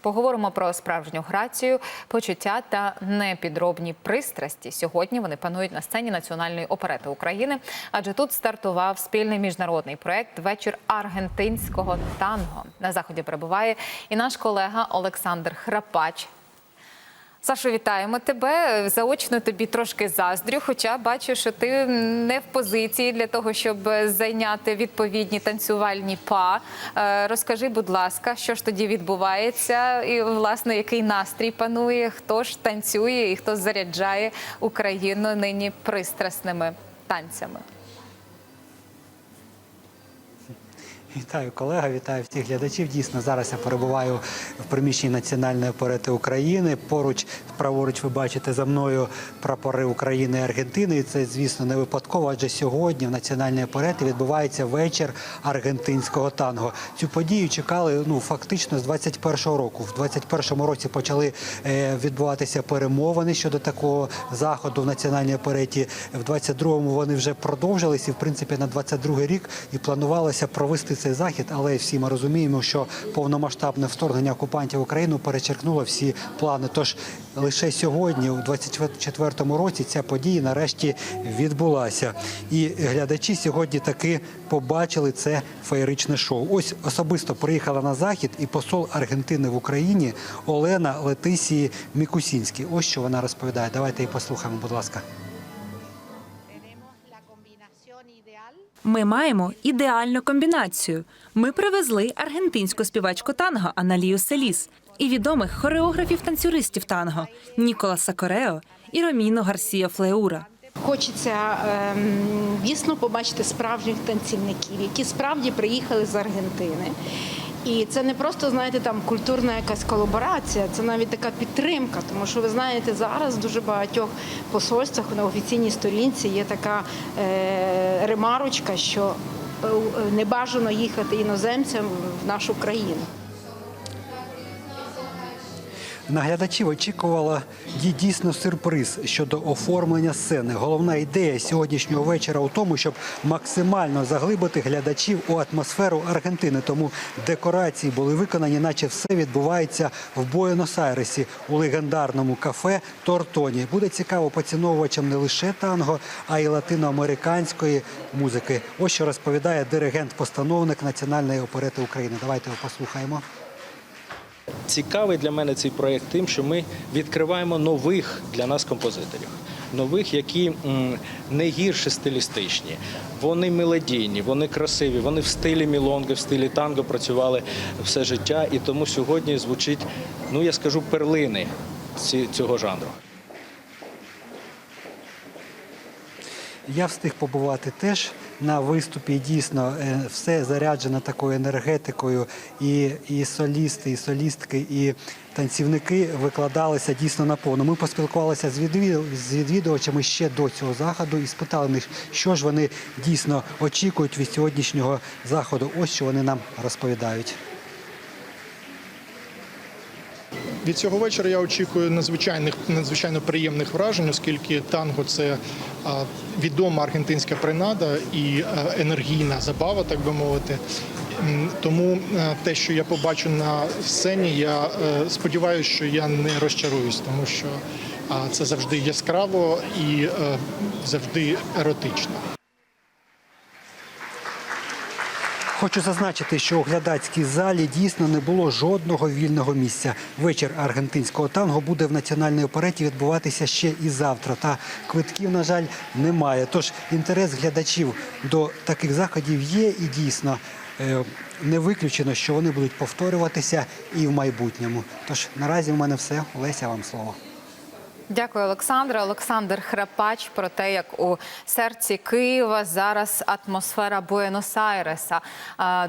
Поговоримо про справжню грацію, почуття та непідробні пристрасті. Сьогодні вони панують на сцені Національної оперети України, адже тут стартував спільний міжнародний проект Вечір аргентинського танго. На заході перебуває і наш колега Олександр Храпач. Сашо, вітаємо тебе. Заочно тобі трошки заздрю, хоча бачу, що ти не в позиції для того, щоб зайняти відповідні танцювальні па. Е, Розкажи, будь ласка, що ж тоді відбувається, і власне який настрій панує, хто ж танцює і хто заряджає Україну нині пристрасними танцями. Вітаю колега, вітаю всіх глядачів. Дійсно, зараз я перебуваю в приміщенні Національної оперети України. Поруч, праворуч, ви бачите за мною прапори України і Аргентини. І це, звісно, не випадково, адже сьогодні в Національній опереті відбувається вечір аргентинського танго. Цю подію чекали ну фактично з 21-го року. В 21-му році почали е, відбуватися перемовини щодо такого заходу в Національній опереті. В 22-му вони вже продовжились і, в принципі, на 22-й рік і планувалося провести цей захід, але всі ми розуміємо, що повномасштабне вторгнення окупантів в Україну перечеркнуло всі плани. Тож лише сьогодні, у 24-му році, ця подія нарешті відбулася. І глядачі сьогодні таки побачили це феєричне шоу. Ось особисто приїхала на захід і посол Аргентини в Україні Олена Летисії Мікусінський. Ось що вона розповідає. Давайте її послухаємо, будь ласка. Ми маємо ідеальну комбінацію. Ми привезли аргентинську співачку танго Аналію Селіс і відомих хореографів-танцюристів танго Ніколаса Корео і Роміно Гарсіо Флеура. Хочеться ем, дійсно побачити справжніх танцівників, які справді приїхали з Аргентини. І це не просто, знаєте, там культурна якась колаборація, це навіть така підтримка. Тому що ви знаєте, зараз в дуже багатьох посольствах на офіційній сторінці є така е, ремарочка, що е, не бажано їхати іноземцям в нашу країну. Наглядачів очікувала ді- дійсно сюрприз щодо оформлення сцени. Головна ідея сьогоднішнього вечора у тому, щоб максимально заглибити глядачів у атмосферу Аргентини. Тому декорації були виконані, наче все відбувається в Буенос-Айресі у легендарному кафе Тортоні. Буде цікаво поціновувачам не лише танго, а й латиноамериканської музики. Ось що розповідає диригент-постановник Національної оперети України. Давайте його послухаємо. Цікавий для мене цей проєкт тим, що ми відкриваємо нових для нас композиторів. Нових, які не гірше стилістичні, вони мелодійні, вони красиві, вони в стилі мілонги, в стилі танго працювали все життя, і тому сьогодні звучить, ну я скажу, перлини цього жанру. Я встиг побувати теж на виступі. Дійсно, е, все заряджено такою енергетикою. І, і солісти, і солістки, і танцівники викладалися дійсно наповну. Ми поспілкувалися з, з відвідувачами ще до цього заходу і спитали них, що ж вони дійсно очікують від сьогоднішнього заходу. Ось що вони нам розповідають. Від цього вечора я очікую надзвичайних надзвичайно приємних вражень, оскільки танго це відома аргентинська принада і енергійна забава, так би мовити. Тому те, що я побачу на сцені, я е, сподіваюся, що я не розчаруюсь, тому що це завжди яскраво і е, завжди еротично. Хочу зазначити, що у глядацькій залі дійсно не було жодного вільного місця. Вечір аргентинського танго буде в національній опереті відбуватися ще і завтра. Та квитків, на жаль, немає. Тож інтерес глядачів до таких заходів є і дійсно е, не виключено, що вони будуть повторюватися і в майбутньому. Тож наразі в мене все. Олеся, вам слово. Дякую, Олександре. Олександр Храпач про те, як у серці Києва зараз атмосфера Буенос-Айреса.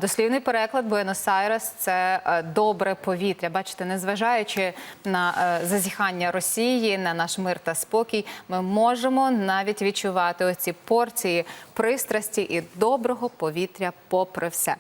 Дослівний переклад Буенос-Айрес – це е, добре повітря. Бачите, незважаючи на е, зазіхання Росії, на наш мир та спокій, ми можемо навіть відчувати оці порції пристрасті і доброго повітря попри все.